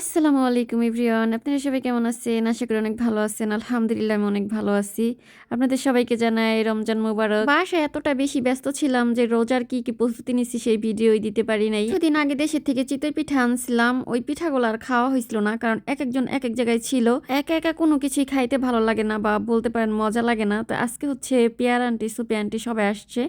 আসসালামু আলাইকুম এভরিওয়ান। আপনারা সবাই কেমন আছেন? আশা করি অনেক ভালো আছেন। আলহামদুলিল্লাহ, আমি অনেক ভালো আছি। আপনাদের সবাইকে জানাই রমজান মুবারক। বাসায় এতটা বেশি ব্যস্ত ছিলাম যে রোজার কি কি প্রস্তুতি নিচ্ছি সেই ভিডিওই দিতে পারি নাই। কিছুদিন আগে দেশের থেকে চিতই পিঠা আনছিলাম। ওই পিঠাগুলো আর খাওয়া হয়েছিল না, কারণ এক একজন এক এক জায়গায় ছিল। একা একা কোনো কিছুই খাইতে ভালো লাগে না বা বলতে পারেন মজা লাগে না। তো আজকে হচ্ছে পেয়ার আন্টি, সুপি আন্টি সবাই আসছে।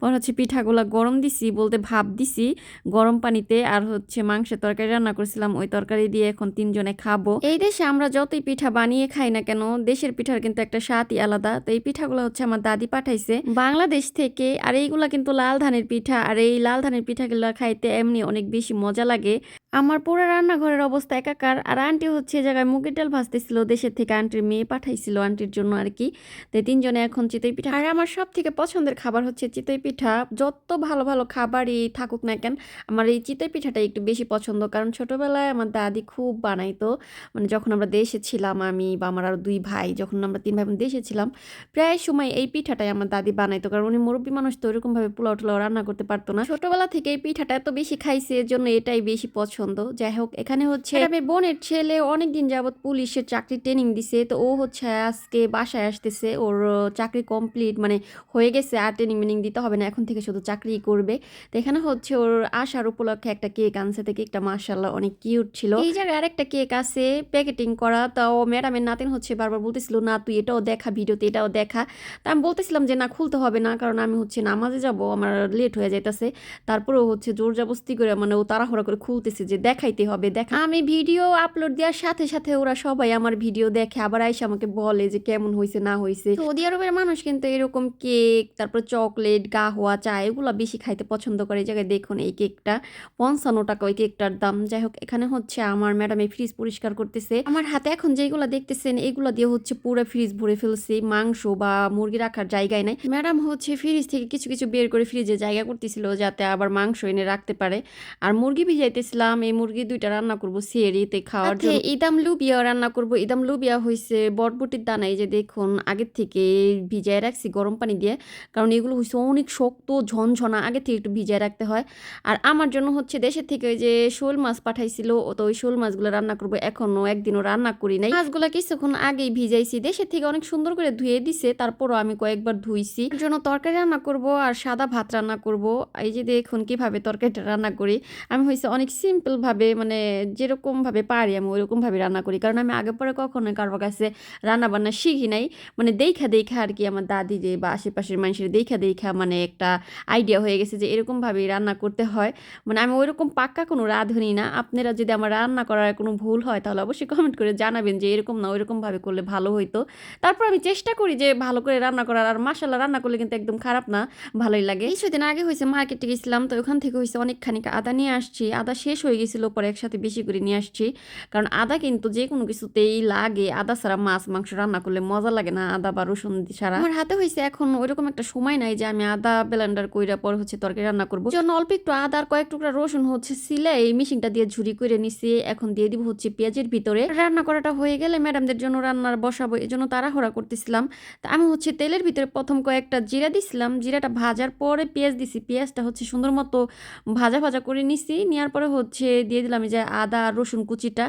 পর হচ্ছে পিঠাগুলো গরম দিছি বলতে ভাব দিছি গরম পানিতে। আর হচ্ছে মাংসের তরকারি রান্না করেছিলাম। ওই তরকারি দিয়ে এখন তিনজনে খাব। এই দেশে আমরা যতই পিঠা বানিয়ে খাই না কেন, দেশের পিঠার কিন্তু একটা স্বাদই আলাদা। তো এই পিঠাগুলো হচ্ছে আমার দাদি পাঠাইছে। বাংলাদেশ থেকে, আর এইগুলা কিন্তু লাল ধানের পিঠা, আর এই লাল ধানের পিঠাগুলো খাইতে এমনি অনেক বেশি মজা লাগে। আমার পুরো রান্নাঘরের অবস্থা একাকার, আর আন্টি হচ্ছে জায়গায় মুগের ডাল ভাজতেছিল, দেশের থেকে আন্টির মেয়ে পাঠাইছিল আন্টির জন্য আর কি। তো তিনজনে এখন চিতই পিঠা আর আমার সব থেকে পছন্দের খাবার হচ্ছে চিতই পিঠা। যত ভালো ভালো খাবারই থাকুক না কেন, আমার এই চিতই পিঠাটা একটু বেশি পছন্দ। কারণ ছোটবেলায় আমার দাদি খুব বানাইতো। মানে যখন আমরা দেশে ছিলাম আমি বা আমার আরও দুই ভাই, যখন আমরা তিন ভাই দেশে ছিলাম, প্রায় সময় এই পিঠাটাই আমার দাদি বানাইতো। কারণ উনি মুরব্বী মানুষ তো ওরকমভাবে পোলাও টোলাও রান্না করতে পারতো না। ছোটবেলা থেকে এই পিঠাটা এত বেশি খাইছে, এর জন্য এটাই বেশি পছন্দ। যাই হোক, এখানে হচ্ছে আমি বোনের ছেলে অনেকদিন যাবৎ পুলিশের চাকরি ট্রেনিং দিছে। তো ও হচ্ছে আজকে বাসায় আসতেছে। ওর চাকরি কমপ্লিট মানে হয়ে গেছে, আর ট্রেনিং মিনিং দিতে হবে না। এখন থেকে শুধু চাকরি করবে। তো এখানে হচ্ছে ওর আসার উপলক্ষে একটা কেক আনছে। তো কেকটা মার্শাল্লাহ অনেক কিউট ছিল। এই জায়গায় আরেকটা কেক আছে, প্যাকেটিং করা, তাও ম্যাডামের নাতিন হচ্ছে বারবার বলতেছিল, না, তুই এটাও দেখা, ভিডিওতে এটাও দেখা। তা আমি বলতেছিলাম যে, না, খুলতে হবে না, কারণ আমি হচ্ছে নামাজে যাব, আমার লেট হয়ে যাইতেছে। তারপরেও হচ্ছে জোর জবস্তি করে মানে ও তাড়াহুড়া করে খুলতেছে যে, দেখাইতে হবে, দেখা। আমি ভিডিও আপলোড দেওয়ার সাথে সাথে ওরা সবাই আমার ভিডিও দেখে, আবার আইসা আমাকে বলে যে, কেমন হয়েছে না হয়েছে সৌদি আরবের মানুষ কিন্তু এরকম কেক, তারপর চকলেট, গাহোয়া, চা, এগুলো বেশি খাইতে পছন্দ করে। এই জায়গায় দেখুন এই কেকটা, পঞ্চান্ন টাকা ওই কেকটার দাম। যাই হোক, এখানে হচ্ছে আমার ম্যাডাম এই ফ্রিজ পরিষ্কার করতেছে। আমার হাতে এখন যেগুলো দেখতেছেন এগুলো দিয়ে হচ্ছে পুরো ফ্রিজ ভরে ফেলছে মাংস বা মুরগি রাখার জায়গায় নাই। ম্যাডাম হচ্ছে ফ্রিজ থেকে কিছু কিছু বের করে ফ্রিজে জায়গা করতেছিল যাতে আবার মাংস এনে রাখতে পারে। আর মুরগি ভিজাইতেছিলাম এই মুরগি দুইটা রান্না করব সিয়েরিতে খাওয়ার জন্য। ইদাম লুবিয়া রান্না করব। ইদাম লুবিয়া হয়েছে বটবটির দানা এই যে দেখুন আগের থেকে ভিজায় রাখছি গরম পানি দিয়ে। কারণ এগুলো হচ্ছে অনেক শক্ত ঝনঝনা আগে থেকে একটু ভিজায় রাখতে হয়। আর আমার জন্য হচ্ছে দেশের থেকে ওই যে শোল মাছ পাঠাইছিল তো ওই শোল মাছগুলো রান্না করব এখনও, একদিনও রান্না করি নাই। মাছগুলো কিছুক্ষণ আগেই ভিজাইছি দেশের থেকে অনেক সুন্দর করে ধুয়ে দিছে, তারপরও আমি কয়েকবার ধুইছি। এর জন্য তরকারি রান্না করব আর সাদা ভাত রান্না করব। এই যে দেখুন কীভাবে তরকারিটা রান্না করি। আমি হয়েছে অনেক সিম্পল ভাবে মানে যেরকম ভাবে পারি আমি ওইরকম ভাবে রান্না করি। কারণ আমি আগে পরে কখনোই কারোর কাছে রান্না বান্না শিখি নাই। মানে দেখা দেখা আর কি আমার দাদি যে বা আশেপাশের মানুষের দেখা দেখা মানে একটা আইডিয়া হয়ে গেছে যে এরকম ভাবে রান্না করতে হয়। মানে আমি ওইরকম পাক্কা কোনো রাঁধুনি না। আপনারা যদি আমার রান্না করার কোনো ভুল হয় তাহলে অবশ্যই কমেন্ট করে জানাবেন যে এরকম না ওইরকমভাবে করলে ভালো হইতো। তারপর আমি চেষ্টা করি যে ভালো করে রান্না করার আর মাসাল্লাহ রান্না করলে কিন্তু একদম খারাপ না ভালোই লাগে। কিছুদিন আগে হয়েছে মার্কেটে গেছিলাম তো ওখান থেকে হয়েছে অনেকখানি আদা নিয়ে আসছি। আদা শেষ হয়ে গেছিল পরে একসাথে বেশি করে নিয়ে আসছি। কারণ আদা কিন্তু যে কোনো কিছুতেই লাগে আদা ছাড়া মাছ মাংস রান্না করলে মজা লাগে না আদা বা রসুন ছাড়া। আমার হাতে হয়েছে এখন ওইরকম একটা সময় নাই যে আমি আদা ব্লেন্ডার কইরা পর হচ্ছে তরকারি রান্না করব। জন্য অল্প একটু আদা আর কয়েক টুকরা রসুন হচ্ছে সিলে এই মেশিনটা দিয়ে ঝুরি করে নিছি এখন দিয়ে দিব হচ্ছে পেঁয়াজের ভিতরে। রান্না করাটা হয়ে গেলে ম্যাডামদের জন্য রান্নার বসাবো এই জন্য তাড়াহুড়া করতেছিলাম। তা আমি হচ্ছে তেলের ভিতরে প্রথম কয়েকটা জিরা দিছিলাম, জিরাটা ভাজার পরে পেঁয়াজ দিছি। পেঁয়াজটা হচ্ছে সুন্দর মতো ভাজা ভাজা করে নিছি, নেওয়ার পরে হচ্ছে দিয়ে দিলাম যে আদা, রসুন কুচিটা,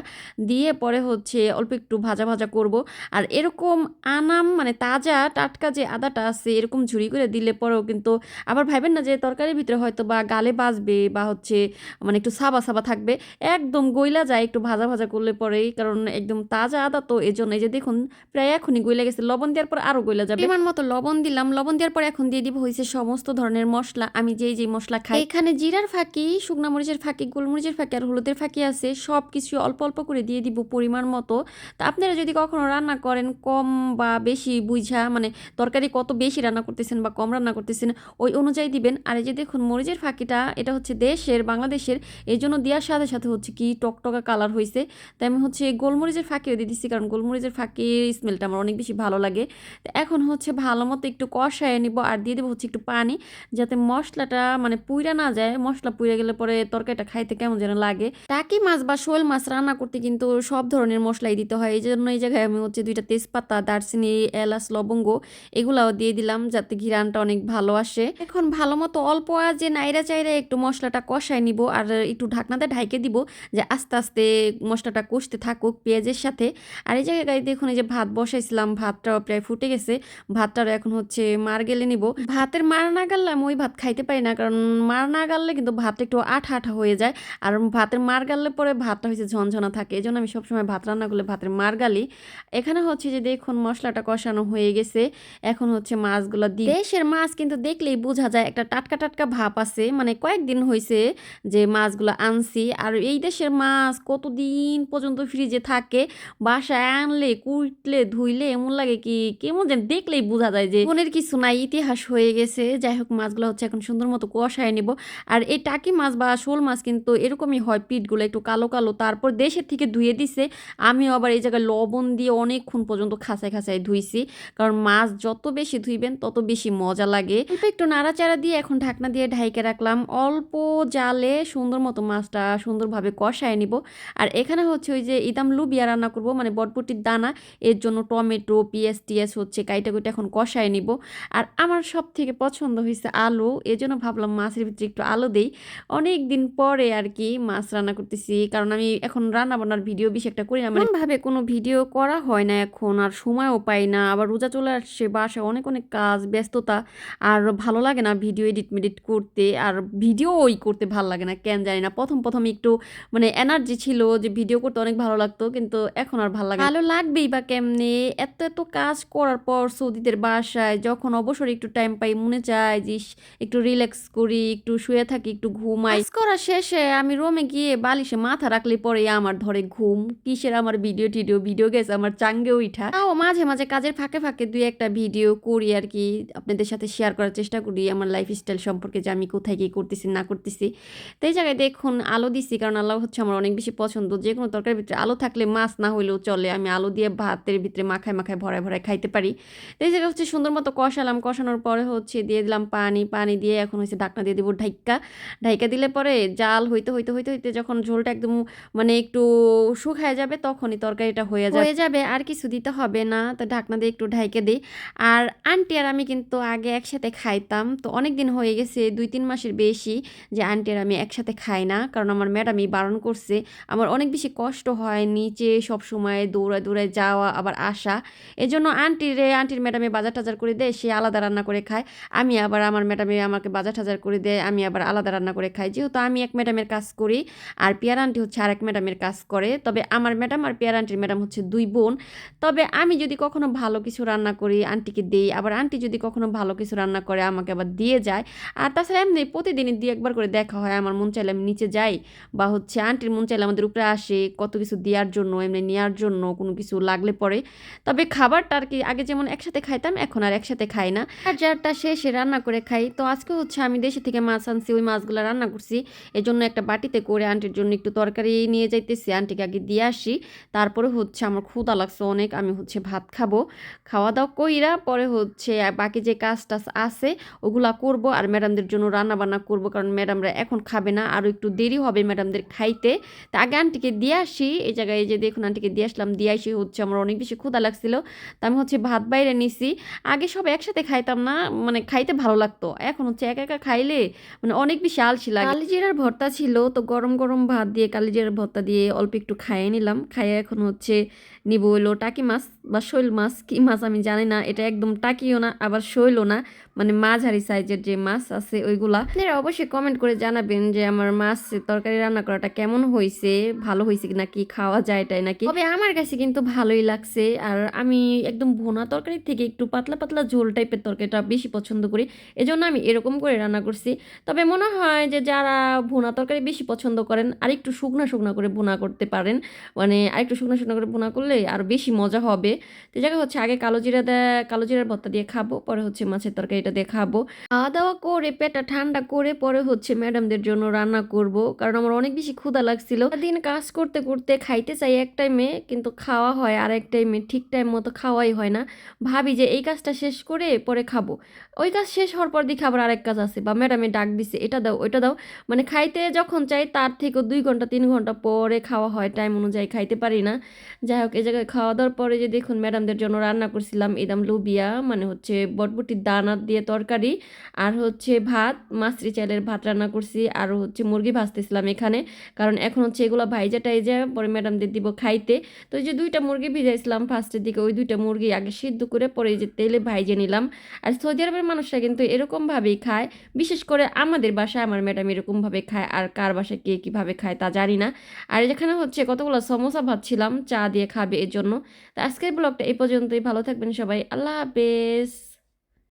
দিয়ে পরে হচ্ছে অল্প একটু ভাজা ভাজা করব। আর এরকম আনাম মানে তাজা টাটকা যে আদাটা আছে এরকম ঝুড়ি করে দিলে পরেও কিন্তু আবার ভাবেন না যে তরকারির ভিতরে হয়তো বা গালে বাজবে বা হচ্ছে মানে একটু সাবা সাবা থাকবে, একদম গইলা যায় একটু ভাজা ভাজা করলে পরেই কারণ একদম তাজা আদা তো এই জন্য এই যে দেখুন প্রায় এখনই গইলা গেছে। লবণ দেওয়ার পর আরও গইলা যাবে। পরিমাণ মতো লবণ দিলাম। লবণ দেওয়ার পর এখন দিয়ে দিব হয়েছে সমস্ত ধরনের মশলা। আমি যেই যেই মশলা খাই এখানে জিরার ফাঁকি শুকনা মরিচের ফাঁকি গোলমরিচের ফাঁকি আর হলুদের ফাঁকি আছে। সব কিছু অল্প অল্প করে দিয়ে দিব পরিমাণ মতো। তা আপনারা যদি কখনো রান্না করেন কম বা বেশি বুঝা মানে তরকারি কত বেশি রান্না করতেছেন বা কম রান্না করতেছেন ওই অনুযায়ী দিবেন। আর এই যে দেখুন মরিচের ফাঁকিটা এটা হচ্ছে দেশের বাংলাদেশের এই জন্য দেওয়ার সাথে সাথে হচ্ছে কি টকটকা কালার হয়েছে তাই আমি হচ্ছে গোলমরিচের ফাঁকিও দিয়ে দিচ্ছি কারণ গোলমরিচের ফাঁকির স্মেলটা আমার অনেক বেশি ভালো লাগে। তো এখন হচ্ছে ভালো মতো একটু কষায় নিব আর দিয়ে দেবো হচ্ছে একটু পানি, যাতে মশলাটা মানে পুইরা না যায়। মশলা পুইরা গেলে পরে তরকারিটা খাইতে কেমন যেন লাগে। টাকি মাছ বা শোল মাছ রান্না করতে কিন্তু সব ধরনের মশলাই দিতে হয়। এই জন্য এই জায়গায় আমি হচ্ছে দুইটা তেজপাতা, দারচিনি, এলাচ, লবঙ্গ এগুলাও দিয়ে দিলাম, যাতে ঘিরানটা অনেক ভালো আসে। এখন ভালো মতো অল্প যে নাইরা চাইরা একটু মশলাটা কষায় নিব আর একটু ঢাকনাতে ঢাইকে দিব, যে আস্তে আস্তে আস্তে মশলাটা কষতে থাকুক, পেঁয়াজের সাথে। আর এই জায়গায় দেখুন, এই যে ভাত বসাইছিলাম, ভাতটাও প্রায় ফুটে গেছে। ভাতটারও এখন হচ্ছে মার গেলে নিব। ভাতের মার না গাললে আমি ওই ভাত খাইতে পারি না, কারণ মার না গাললে কিন্তু ভাতটা একটু আঠা আঠা হয়ে যায়। আর ভাতের মার গাললে পরে ভাতটা হচ্ছে ঝনঝনা থাকে, এই জন্য আমি সবসময় ভাত রান্না করলে ভাতের মার গালি। এখানে হচ্ছে যে দেখুন, মশলাটা কষানো হয়ে গেছে। এখন হচ্ছে মাছগুলো দিই দেশের মাছ কিন্তু দেখলেই বোঝা যায়, একটা টাটকা টাটকা ভাব আছে। মানে কয়েকদিন হয়েছে যে মাছগুলো আনছি। আর এই দেশের মাছ কতদিন পর্যন্ত ফ্রিজে থাকে, বাসায় আনলে, কুটলে, ধুইলে এমন লাগে কি, কেমন যেন দেখলেই বোঝা যায় যে মনের কিছু নাই, ইতিহাস হয়ে গেছে। যাই হোক, মাছগুলো হচ্ছে এখন সুন্দর মতো কষায় নিব। আর এই টাকি মাছ বা শোল মাছ কিন্তু এরকমই হয়, পিঠগুলো একটু কালো কালো, তারপর দেশের থেকে ধুয়ে দিছে। আমিও আবার এই জায়গায় লবণ দিয়ে অনেকক্ষণ পর্যন্ত খাঁচায় খাঁচায় ধুইছি। কারণ মাছ যত বেশি ধুইবেন, তত বেশি মজা লাগে। একটু নাড়াচাড়া দিয়ে এখন ঢাকনা দিয়ে ঢাইকে রাখলাম। অল্প জালে সুন্দর মতো মাছটা সুন্দরভাবে কষায় নিব। আর এখানে হচ্ছে ওই যে ইদাম লুবিয়া রান্না করব মানে বটবটির দানা, এর জন্য টমেটো, পিঁয়াজ, টিয়াজ হচ্ছে কাইটা কুইটা এখন কষায় নিব। আর আমার সব থেকে পছন্দ হয়েছে আলু এই জন্য ভাবলাম মাছের ভিতরে একটু আলু দেই। অনেক দিন পরে আর কি মাছ রান্না করতেছি, কারণ আমি এখন রান্না বান্নার ভিডিও বেশি একটা করি না মানে ভাবে কোনো ভিডিও করা হয় না এখন, আর সময়ও পাই না, আবার রোজা চলে আসছে বাসায় অনেক অনেক কাজ, ব্যস্ততা, আর ভালো লাগে না ভিডিও এডিট মেডিট করতে, আর ভিডিও ওই করতে ভালো লাগে না, কেন জানি না, প্রথম প্রথম একটু মানে এনার্জি ছিল যে ভিডিও করতে অনেক ভালো লাগতো কিন্তু এখন আর ভালো লাগে ভালো লাগবেই বা কেমনে? এত এত কাজ করার পর সৌদিদের বাসায় যখন অবসর একটু টাইম পাই মনে চায় যে একটু রিল্যাক্স করি একটু শুয়ে থাকি একটু ঘুমাই। করা শেষে আমি রোমে গিয়ে বালিশে মাথা রাখলে পরে আমার ধরে ঘুম। কিসের আমার ভিডিও টিডিও? ভিডিও গেছে আমার চাঙ্গে উঠা তাও মাঝে মাঝে কাজের ফাঁকে ফাঁকে দুই একটা ভিডিও করি আর কি। আপনাদের সাথে শেয়ার করার চেষ্টা করি আমার লাইফ স্টাইল সম্পর্কে যে আমি কোথায় কি করতেছি না করতেছি। তো এই জায়গায় দেখুন আলো দিছি কারণ আলু হচ্ছে আমার অনেক বেশি পছন্দ যে কোনো তরকারির ভিতরে আলু থাকলে মাছ, না হইলেও চলে। আমি আলু দিয়ে ভাতের ভিতরে মাখায় মাখায় ভরায় ভরায় খাইতে পারি। এই জায়গায় হচ্ছে সুন্দর মতো কষালাম। কষানোর পরে হচ্ছে দিয়ে দিলাম পানি। পানি দিয়ে এখন হচ্ছে ঢাকনা দিয়ে দেবো ঢাইকা। ঢাইকা দিলে পরে জাল হইতে হইতে হইতে হইতে যখন ঝোলটা একদম মানে একটু শুকায় যাবে, তখনই তরকারিটা হয়ে যাবে হয়ে যাবে, আর কিছু দিতে হবে না। তো ঢাকনা দিয়ে একটু ঢাইকে দিই। আর আন্টি আর আমি কিন্তু আগে একসাথে খাইতাম। তো অনেক দিন হয়ে গেছে, দুই, তিন মাসের বেশি যে আন্টি আর আমি একসাথে খাই না। কারণ আমার ম্যাডামই বারণ করছে আমার অনেক বেশি কষ্ট হয় নিচে সব সময় দৌড়ায় দৌড়ায় যাওয়া, আবার আসা। এই জন্য আন্টির আন্টির ম্যাডামে বাজার টাজার করে দেয়, সে আলাদা রান্না করে খায়। আমি আবার আমার ম্যাডামে আমাকে বাজার টাজার করে দেয়, আমি আবার আলাদা রান্না করে খাই। যেহেতু আমি এক ম্যাডামের কাজ করি, আর পিয়ার আন্টি হচ্ছে আর এক ম্যাডামের কাজ করে, তবে আমার ম্যাডাম আর পিয়ার আন্টির ম্যাডাম হচ্ছে দুই বোন। তবে আমি যদি কখনো ভালো কিছু রান্না করি আন্টিকে দিই, আবার আন্টি যদি কখনো ভালো কিছু রান্না করে, আমাকে আবার দিয়ে যায়। আর তাছাড়া এমনি প্রতিদিনই দুই একবার করে দেখা হয়, আমার মন চাইলে আমি নিচে যাই, বা হচ্ছে আন্টির মন চাইলে আমাদের উপরে আসে, কত কিছু দেওয়ার জন্য, এমনি নেওয়ার জন্য কোনো কিছু লাগলে পরে। তবে খাবারটা আর কি, আগে যেমন একসাথে খাইতাম, এখন আর একসাথে খাই না। আর যারটা শেষে রান্না করে খাই তো আজকে হচ্ছে আমি দেশে থেকে মাছ আনছি, ওই মাছগুলো রান্না করছি। এই জন্য একটা বাটিতে করে আন্টির জন্য একটু তরকারি নিয়ে যাইতেছি, আন্টিকে আগে দিয়ে আসি। তারপরে হচ্ছে আমার ক্ষুদা লাগছে অনেক, আমি হচ্ছে ভাত খাব। খাওয়া দাওয়া কইরা পরে হচ্ছে বাকি যে কাজ টাজ আছে, ওগুলা করব। আর ম্যাডামদের জন্য রান্না বান্না করব, কারণ ম্যাডামরা এখন খাবে না। আরও একটু দেরি হবে ম্যাডামদের খাইতে। তা আগে আন্টিকে দিয়ে আসি, এই জায়গায় যে দেখুন আন্টিকে দিয়ে আসলাম, দিয়ে আসি হচ্ছে আমার অনেক বেশি ক্ষুদা লাগছিল। তা আমি হচ্ছে ভাত বাইরে নিছি, আগে সব একসাথে খাইতাম না মানে খাইতে ভালো লাগতো। এখন হচ্ছে একা একা খাইলে মানে অনেক বেশি আলসি লাগে। কালিজিরার ভর্তা ছিল, তো গরম গরম ভাত দিয়ে কালিজিরার ভর্তা দিয়ে অল্প একটু খাইয়ে নিলাম। খাইয়ে এখন হচ্ছে নিব হইল টাকি মাছ বা শৈল মাছ। কি মাছ আমি জানি না, এটা একদম টাকিও না, আবার শৈলও না মানে মাঝারি সাইজের যে মাছ আছে ওইগুলা। অবশ্যই কমেন্ট করে জানাবেন যে আমার মাছ তরকারি রান্না করাটা কেমন হয়েছে ভালো হয়েছে নাকি, খাওয়া যায় এটাই নাকি? তবে আমার কাছে কিন্তু ভালোই লাগছে। আর আমি একদম ভোনা তরকারির থেকে একটু পাতলা পাতলা ঝোল টাইপের তরকারিটা বেশি পছন্দ করি। এজন্য আমি এরকম করে রান্না করছি। তবে মনে হয় যে যারা ভুনা তরকারি বেশি পছন্দ করেন, আর একটু শুকনা শুকনা করে ভুনা করতে পারেন। মানে আরেকটু শুকনো শুকনো করে ভুনা করলে আরও বেশি মজা হবে। তো এই জায়গায় হচ্ছে আগে কালো জিরা দেয় কালো জিরার ভর্তা দিয়ে খাব, পরে হচ্ছে মাছের তরকারিটা দিয়ে খাব। খাওয়া দাওয়া করে পেটটা ঠান্ডা করে পরে হচ্ছে ম্যাডামদের জন্য রান্না করব, কারণ আমার অনেক বেশি ক্ষুধা লাগছিল দিন কাজ করতে করতে খাইতে চাই এক টাইমে কিন্তু খাওয়া হয় আর এক টাইমে ঠিক টাইম মতো খাওয়াই হয় না। ভাবি যে এই কাজটা শেষ করে পরে খাব। ওই কাজ শেষ হওয়ার পর দেখি আবার আরেক কাজ আছে। বা ম্যাডামে ডাক দিছে, এটা দাও, ওইটা দাও। মানে খাইতে যখন চাই তার থেকে দুই ঘণ্টা, তিন ঘণ্টা পরে খাওয়া হয়। টাইম অনুযায়ী খাইতে পারি না। যাই হোক, এই জায়গায় খাওয়া দাওয়ার পরে যে দেখুন ম্যাডামদের জন্য রান্না করছিলাম এদাম লুবিয়া মানে হচ্ছে বটবটির দানা দিয়ে তরকারি আর হচ্ছে ভাত, মাছরি চালের ভাত রান্না করছি। আর হচ্ছে মুরগি ভাজতেছিলাম এখানে। কারণ এখনও হচ্ছে এগুলো ভাইজা টাইজা পরে ম্যাডামদের দিব খাইতে। তো এই যে দুইটা মুরগি ভিজাইছিলাম ফার্স্টের দিকে, ওই দুইটা মুরগি আগে সিদ্ধ করে পরে যে তেলে ভাইজে নিলাম। আর সৌদি আরবের মানুষরা কিন্তু এরকমভাবেই খায়। বিশেষ করে আমাদের বাসায় আমার ম্যাডাম এরকমভাবে খায়, আর কার বাসায় কে কীভাবে খায় তা জানি না। আর যেখানে হচ্ছে কতগুলো সমোসা ভাবছিলাম চা দিয়ে খাবে এর জন্য তো আজকের ব্লগটা এই পর্যন্তই, ভালো থাকবেন সবাই, আল্লাহ হাফেজ।